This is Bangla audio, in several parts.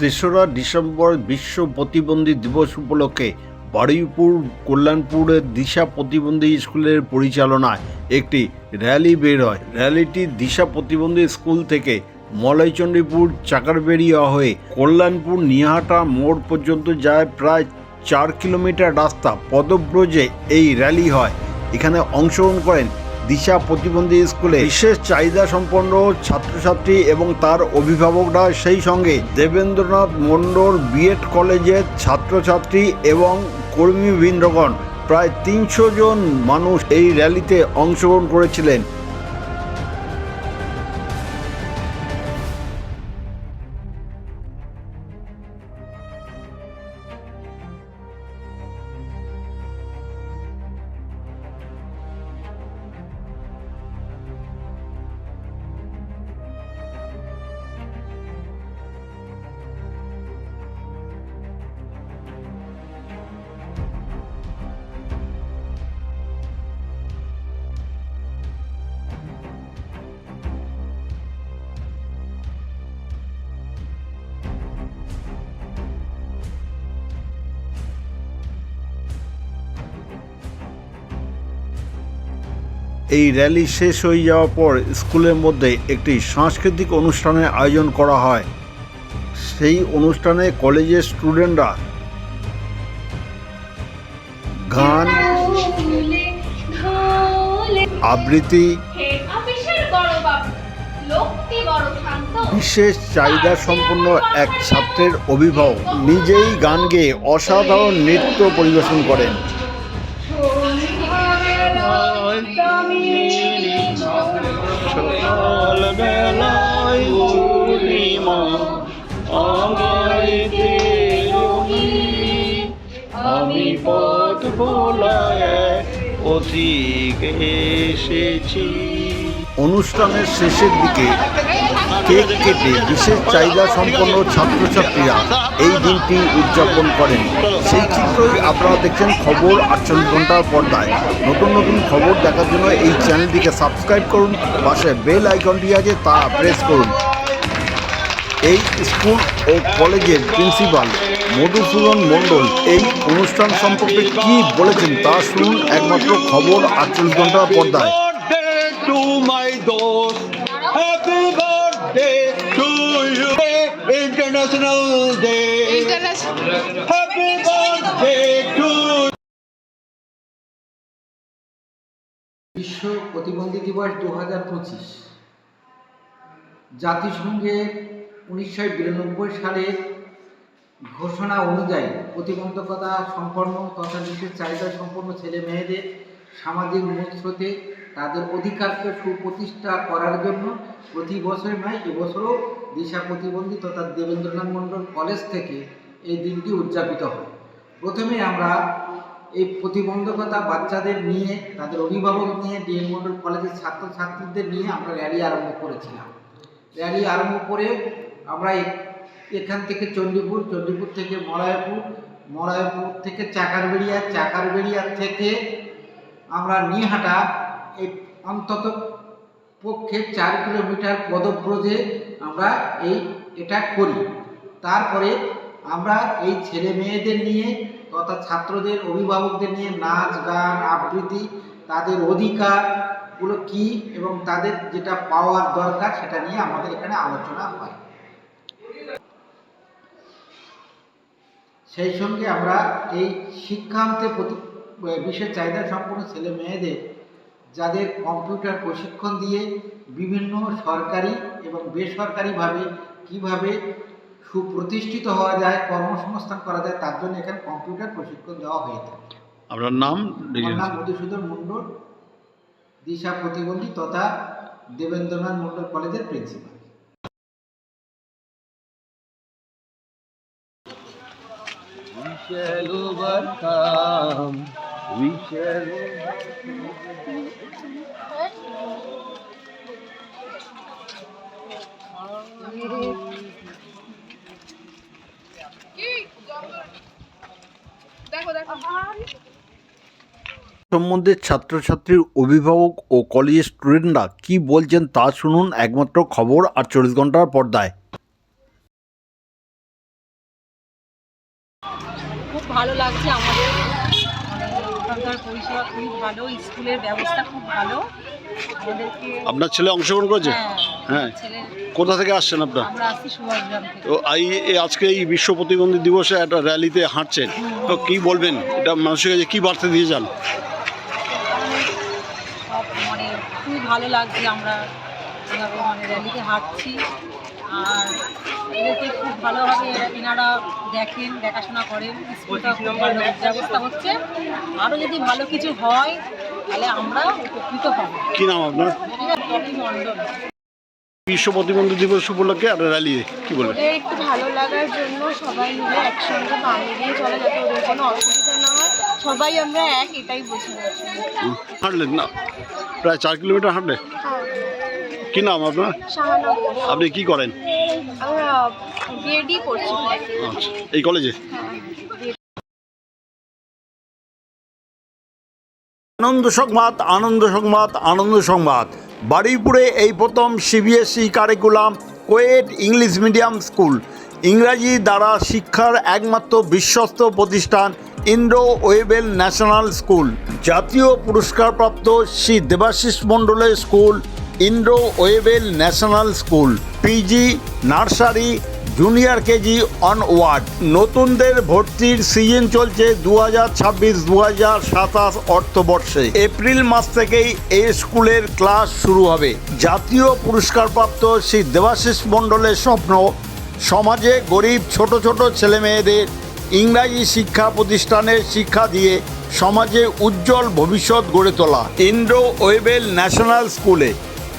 তেসরা ডিসেম্বর বিশ্ব প্রতিবন্ধী দিবস উপলক্ষে বারুইপুর কল্যাণপুরের দিশা প্রতিবন্ধী স্কুলের পরিচালনায় একটি র্যালি বের হয়। র্যালিটি দিশা প্রতিবন্ধী স্কুল থেকে মলাইচণ্ডীপুর চাকারবেড়িয়া হয়ে কল্যাণপুর নিহাটা মোড় পর্যন্ত যায় প্রায় চার কিলোমিটার রাস্তা। পদব্রজে এই র্যালি হয়। এখানে অংশগ্রহণ করেন দিশা প্রতিবন্ধী স্কুলে বিশেষ চাহিদা সম্পন্ন ছাত্রছাত্রী এবং তার অভিভাবকরা সেই সঙ্গে দেবেন্দ্রনাথ মন্ডল বিএড কলেজের ছাত্রছাত্রী এবং কর্মীবৃন্দগণ প্রায় তিনশো জন মানুষ এই র্যালিতে অংশগ্রহণ করেছিলেন। এই র্যালি শেষ হয়ে যাওয়ার পর স্কুলের মধ্যে একটি সাংস্কৃতিক অনুষ্ঠানের আয়োজন করা হয়। সেই অনুষ্ঠানে কলেজের স্টুডেন্টরা গান, আবৃত্তি, বিশেষ চাহিদা সম্পন্ন এক ছাত্রের অভিভাবক। নিজেই গান গেয়ে অসাধারণ নৃত্য পরিবেশন করেন। আমি পথ ভোলায় এসেছি। অনুষ্ঠানের শেষের দিকে কেক কেটে বিশেষ চাহিদা সম্পন্ন ছাত্রছাত্রীরা এই দিনটি উদযাপন করেন। সেই চিত্রই আপনারা দেখছেন খবর আটচল্লিশ ঘণ্টার পর্দায়। নতুন নতুন খবর দেখার জন্য এই চ্যানেলটিকে সাবস্ক্রাইব করুন, পাশে বেল আইকনটি আছে তা প্রেস করুন। এই স্কুল ও কলেজের প্রিন্সিপাল মধুসূদন মণ্ডল এই অনুষ্ঠান সম্পর্কে কি বলেছেন তা শুনুন একমাত্র খবর আটচল্লিশ ঘণ্টার পর্দায়। বিশ্ব প্রতিবন্ধী দিবস দু হাজার পঁচিশ। জাতিসংঘের উনিশশো বিরানব্বই সালে ঘোষণা অনুযায়ী প্রতিবন্ধকতা সম্পন্ন তথা বিশেষ চাহিদা সম্পন্ন ছেলে মেয়েদের সামাজিক মূলস্রোতে তাদের অধিকারকে সুপ্রতিষ্ঠা করার জন্য প্রতি বছর নয়, এবছরও দিশা প্রতিবন্ধী তথা দেবেন্দ্রনাথ মণ্ডল কলেজ থেকে এই দিনটি উদযাপিত হয়। প্রথমে আমরা এই প্রতিবন্ধকতা বাচ্চাদের নিয়ে, তাদের অভিভাবক নিয়ে ডিএন মণ্ডল কলেজের ছাত্রছাত্রীদের নিয়ে আমরা র্যালি আরম্ভ করেছিলাম। র্যালি আরম্ভ করে আমরা এখান থেকে চণ্ডীপুর চণ্ডীপুর থেকে মলয়পুর মলয়পুর থেকে চাকারবেড়িয়া চাকারবেড়িয়া থেকে আমরা নিহাটা এই অন্তত পক্ষে চার কিলোমিটার পদব্রজে আমরা এই এটা করি। তারপরে আমরা এই ছেলে মেয়েদের নিয়ে তথা ছাত্রদের, অভিভাবকদের নিয়ে নাচ, গান, আবৃত্তি, তাদের অধিকারগুলো কি এবং তাদের যেটা পাওয়ার দরকার সেটা নিয়ে আমাদের এখানে আলোচনা হয়। সেই সঙ্গে আমরা এই শিক্ষান্তে প্রতি বিশেষ চাহিদা সম্পন্ন ছেলে মেয়েদের যাদের কম্পিউটার প্রশিক্ষণ দিয়ে বিভিন্ন সরকারি এবং বেসরকারিভাবে কীভাবে সুপ্রতিষ্ঠিত হওয়া যায় কর্মসংস্থান করা যায় তার জন্য এখানে কম্পিউটার প্রশিক্ষণ দেওয়া হয়ে থাকে। আপনার নাম? নাম মধুসূদন মণ্ডল দিশা প্রতিবন্ধী তথা দেবেন্দ্রনাথ মণ্ডল কলেজের principal. We shall overcome. We shall সম্বন্ধে ছাত্রছাত্রীর অভিভাবক ও কলেজের স্টুডেন্টরা কি বলছেন তা শুনুন একমাত্র খবর আর আটচল্লিশ ঘণ্টার পর্দায় ভালো লাগছে আমাদের। ওখানকার পরিষেবা খুবই ভালো স্কুলের ব্যবস্থা খুব ভালো। আমাদেরকে আপনার ছেলে অংশগ্রহণ করেছে? হ্যাঁ হ্যাঁ। কোথা থেকে আসছেন আপনার? আমরা আসছি সুভাষগ্রাম থেকে। তো এই আজকে এই বিশ্ব প্রতিবন্ধী দিবসে একটা র্যালিতে হাঁটছেন। তো কি বলবেন? এটা মানুষের কাছে কি বার্তা দিয়ে যান? মানে খুবই ভালো লাগছে। আমরা এভাবে মানে র্যালিতে হাঁটছি। আর এদেরকে খুব ভালোভাবে এনারা দেখেন দেখাশোনা করেন স্কুলটা ব্যবস্থা হচ্ছে। আরও যদি ভালো কিছু হয় তাহলে আমরা উপকৃত হব। কি নাম আপনার? মণ্ডল। বিশ্ব প্রতিবন্ধী দিবস উপলক্ষে একটা র্যালি কি বলবেন? একটু ভালো লাগার জন্য সবাই মিলে একসঙ্গে পা মিলিয়ে চলে যাতে ওদের কোনো অসুবিধা না হয়। সবাই আমরা এক এটাই বোঝানোর জন্য হাঁটলেন না? প্রায় চার কিলোমিটার হাঁটলেন? হ্যাঁ। কি নাম আপনার? আপনি কি করেন? আমরা বিএডি করছি। আচ্ছা এই কলেজে আনন্দ সংবাদ আনন্দ সংবাদ আনন্দ সংবাদ। বারুইপুরে এই প্রথম সিবিএসই কারিকুলাম কোয়েট ইংলিশ মিডিয়াম স্কুল। ইংরাজি দ্বারা শিক্ষার একমাত্র বিশ্বস্ত প্রতিষ্ঠান ইন্দ্র ওয়েবেল ন্যাশনাল স্কুল। জাতীয় পুরস্কারপ্রাপ্ত শ্রী দেবাশিস মণ্ডলের school Indra Webel national school PG nursery junior KG onward নতুনদের ভর্তির সিজন চলছে দু হাজার ছাব্বিশ দু হাজার সাতাশ অর্থবর্ষে। এপ্রিল মাস থেকেই এই স্কুলের ক্লাস শুরু হবে। জাতীয় পুরস্কারপ্রাপ্ত শ্রী দেবাশিস মণ্ডলের স্বপ্ন, সমাজে গরিব ছোট ছোট ছেলে মেয়েদের ইংরাজি শিক্ষা প্রতিষ্ঠানের শিক্ষা দিয়ে সমাজে উজ্জ্বল ভবিষ্যৎ গড়ে তোলা। ইন্দ্র ওয়েবেল ন্যাশনাল স্কুলে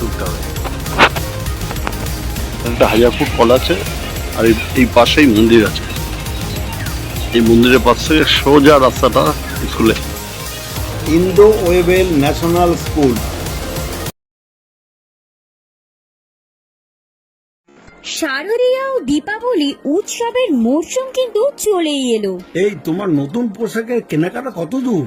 ঢুকতে হবে। একটা হাজার ফুট কল আছে আর এই- পাশেই মন্দির আছে। এই মন্দিরের পাশ থেকে সোজা রাস্তাটা স্কুলে ইন্ডো ওয়েবেল ন্যাশনাল স্কুল। শারদীয়া ও দীপাবলি উৎসবের মরশুম কিন্তু চলেই এলো। এই তোমার নতুন পোশাকের কেনাকাটা কত দূর?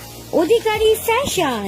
অধিকারী ফ্যাশন।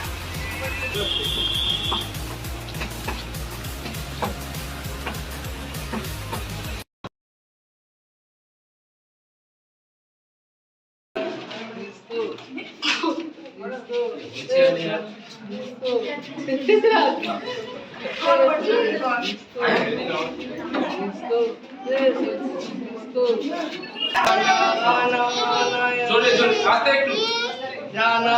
জোরে জোরে হাতে একটু। জানা